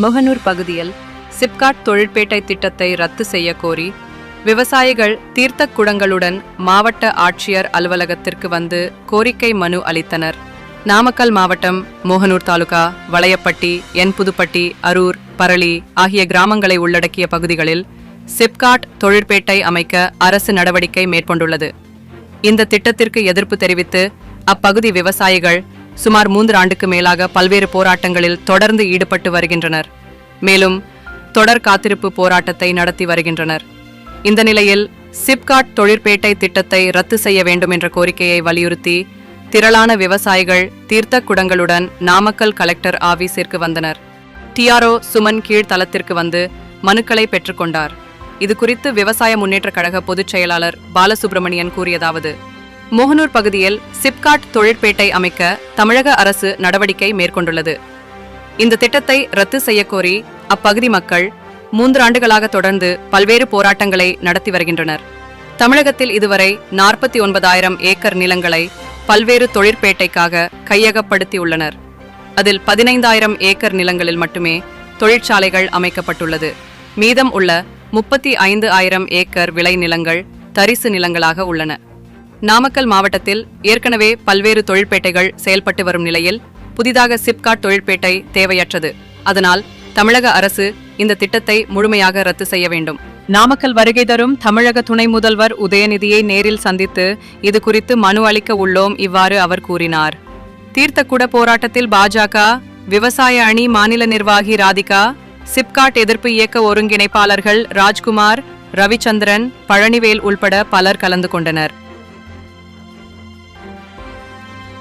மொகனூர் பகுதியில் சிப்காட் தொழிற்பேட்டை திட்டத்தை ரத்து செய்ய கோரி விவசாயிகள் தீர்த்த குடங்களுடன் மாவட்ட ஆட்சியர் அலுவலகத்திற்கு வந்து கோரிக்கை மனு அளித்தனர். நாமக்கல் மாவட்டம் மோகனூர் தாலுகா வளையப்பட்டி என் புதுப்பட்டி அரூர் பரளி ஆகிய கிராமங்களை உள்ளடக்கிய பகுதிகளில் சிப்காட் தொழிற்பேட்டை அமைக்க அரசு நடவடிக்கை மேற்கொண்டுள்ளது. இந்த திட்டத்திற்கு எதிர்ப்பு தெரிவித்து அப்பகுதி விவசாயிகள் சுமார் மூன்று ஆண்டுக்கு மேலாக பல்வேறு போராட்டங்களில் தொடர்ந்து ஈடுபட்டு வருகின்றனர். மேலும் தொடர் காத்திருப்பு போராட்டத்தை நடத்தி வருகின்றனர். இந்த நிலையில் சிப்காட் தொழிற்பேட்டை திட்டத்தை ரத்து செய்ய வேண்டும் என்ற கோரிக்கையை வலியுறுத்தி திரளான விவசாயிகள் தீர்த்த குடங்களுடன் நாமக்கல் கலெக்டர் ஆபீஸிற்கு வந்தனர். டிஆர்ஓ சுமன் கீழ் தளத்திற்கு வந்து மனுக்களை பெற்றுக்கொண்டார். இது குறித்து விவசாய முன்னேற்றக் கழக பொதுச் செயலாளர் பாலசுப்ரமணியன் கூறியதாவது மோகனூர் பகுதியில் சிப்காட் தொழிற்பேட்டை அமைக்க தமிழக அரசு நடவடிக்கை மேற்கொண்டுள்ளது. இந்த திட்டத்தை ரத்து செய்யக்கோரி அப்பகுதி மக்கள் மூன்று ஆண்டுகளாக தொடர்ந்து பல்வேறு போராட்டங்களை நடத்தி வருகின்றனர். தமிழகத்தில் இதுவரை நாற்பத்தி ஒன்பதாயிரம் ஏக்கர் நிலங்களை பல்வேறு தொழிற்பேட்டைக்காக கையகப்படுத்தியுள்ளனர். அதில் பதினைந்தாயிரம் ஏக்கர் நிலங்களில் மட்டுமே தொழிற்சாலைகள் அமைக்கப்பட்டுள்ளது. மீதம் உள்ள முப்பத்தி ஐந்து ஆயிரம் ஏக்கர் விளை நிலங்கள் தரிசு நிலங்களாக உள்ளன. நாமக்கல் மாவட்டத்தில் ஏற்கனவே பல்வேறு தொழிற்பேட்டைகள் செயல்பட்டு வரும் நிலையில் புதிதாக சிப்காட் தொழிற்பேட்டை தேவையற்றது. அதனால் தமிழக அரசு இந்த திட்டத்தை முழுமையாக ரத்து செய்ய வேண்டும். நாமக்கல் வருகை தரும் தமிழக துணை முதல்வர் உதயநிதியை நேரில் சந்தித்து இது குறித்து மனு அளிக்க உள்ளோம் இவ்வாறு அவர் கூறினார். தீர்த்தக்குட போராட்டத்தில் பாஜக விவசாய அணி மாநில நிர்வாகி ராதிகா சிப்காட் எதிர்ப்பு இயக்க ஒருங்கிணைப்பாளர்கள் ராஜ்குமார் ரவிச்சந்திரன் பழனிவேல் உள்பட பலர் கலந்து கொண்டனர்.